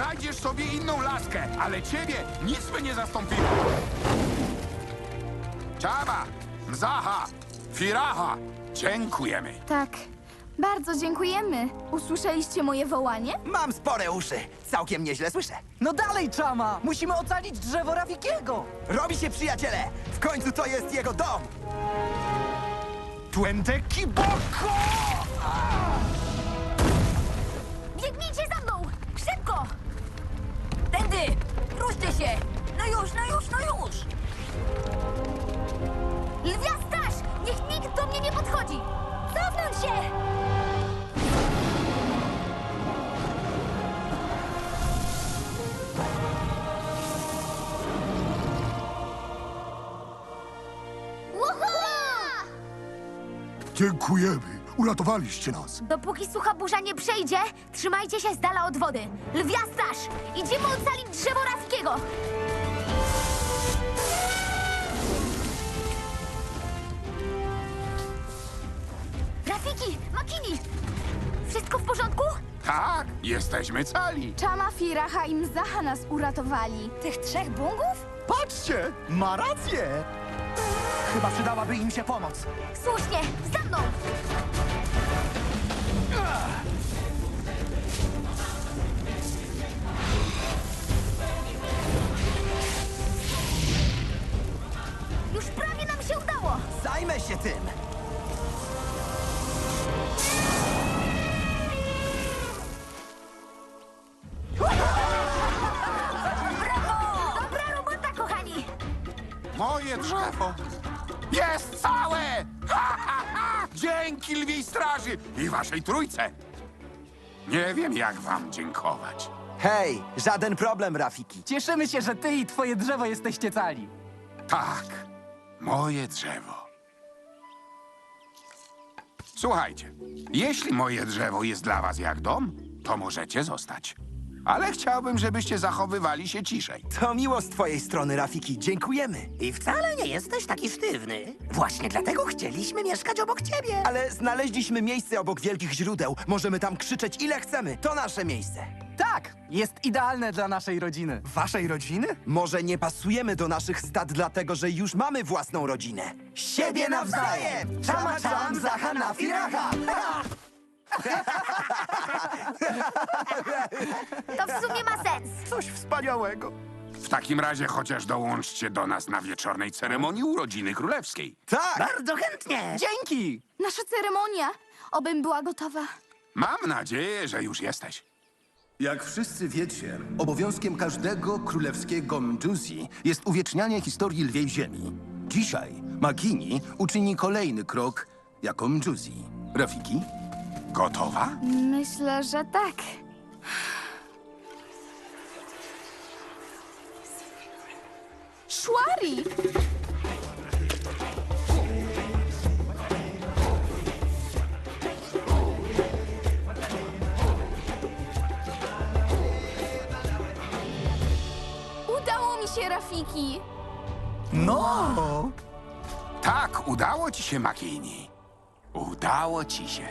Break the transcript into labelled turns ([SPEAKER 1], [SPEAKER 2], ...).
[SPEAKER 1] znajdziesz sobie inną laskę, ale ciebie nic by nie zastąpiło. Czaba, Mzaha, Firaha, dziękujemy.
[SPEAKER 2] Tak, bardzo dziękujemy. Usłyszeliście moje wołanie?
[SPEAKER 3] Mam spore uszy. Całkiem nieźle słyszę.
[SPEAKER 4] No dalej, Czama! Musimy ocalić drzewo Rafikiego!
[SPEAKER 3] Robi się, przyjaciele! W końcu to jest jego dom!
[SPEAKER 1] Tuente Kiboko!
[SPEAKER 5] Ruszcie się! No już, no już, no już! Lwia straż! Niech nikt do mnie nie podchodzi! Cofnąć się!
[SPEAKER 6] Dziękujemy. Uratowaliście nas.
[SPEAKER 5] Dopóki sucha burza nie przejdzie, trzymajcie się z dala od wody. Lwia straż! Idziemy ocalić drzewo Rafikiego! Rafiki! Makini! Wszystko w porządku?
[SPEAKER 1] Tak, jesteśmy cali.
[SPEAKER 2] Czama, Firaha i Mzaha nas uratowali.
[SPEAKER 5] Tych trzech bungów?
[SPEAKER 3] Patrzcie! Ma rację! Chyba przydałaby im się pomoc.
[SPEAKER 5] Słusznie! Za mną!
[SPEAKER 3] Zajmę się tym!
[SPEAKER 5] Dobra robota, kochani!
[SPEAKER 1] Moje drzewo jest całe! Ha, ha, ha! Dzięki lwiej straży i waszej trójce. Nie wiem, jak wam dziękować.
[SPEAKER 3] Hej, żaden problem, Rafiki.
[SPEAKER 4] Cieszymy się, że ty i twoje drzewo jesteście cali.
[SPEAKER 1] Tak, moje drzewo. Słuchajcie, jeśli moje drzewo jest dla was jak dom, to możecie zostać. Ale chciałbym, żebyście zachowywali się ciszej.
[SPEAKER 3] To miło z twojej strony, Rafiki. Dziękujemy.
[SPEAKER 7] I wcale nie jesteś taki sztywny. Właśnie dlatego chcieliśmy mieszkać obok ciebie.
[SPEAKER 3] Ale znaleźliśmy miejsce obok wielkich źródeł. Możemy tam krzyczeć ile chcemy. To nasze miejsce.
[SPEAKER 4] Tak, jest idealne dla naszej rodziny.
[SPEAKER 3] Waszej rodziny? Może nie pasujemy do naszych stad, dlatego że już mamy własną rodzinę. Siebie nawzajem! Czama czam, zahana, firaha!
[SPEAKER 5] To w sumie ma sens.
[SPEAKER 3] Coś wspaniałego.
[SPEAKER 1] W takim razie chociaż dołączcie do nas na wieczornej ceremonii urodziny królewskiej.
[SPEAKER 3] Tak!
[SPEAKER 7] Bardzo chętnie.
[SPEAKER 4] Dzięki!
[SPEAKER 2] Nasza ceremonia. Obym była gotowa.
[SPEAKER 1] Mam nadzieję, że już jesteś.
[SPEAKER 8] Jak wszyscy wiecie, obowiązkiem każdego królewskiego Mjuzi jest uwiecznianie historii lwiej ziemi. Dzisiaj Makini uczyni kolejny krok jako Mjuzi. Rafiki?
[SPEAKER 1] Gotowa?
[SPEAKER 2] Myślę, że tak. Szwari! Udało mi się, Rafiki!
[SPEAKER 3] No!
[SPEAKER 1] Tak, udało ci się, Makini. Udało ci się.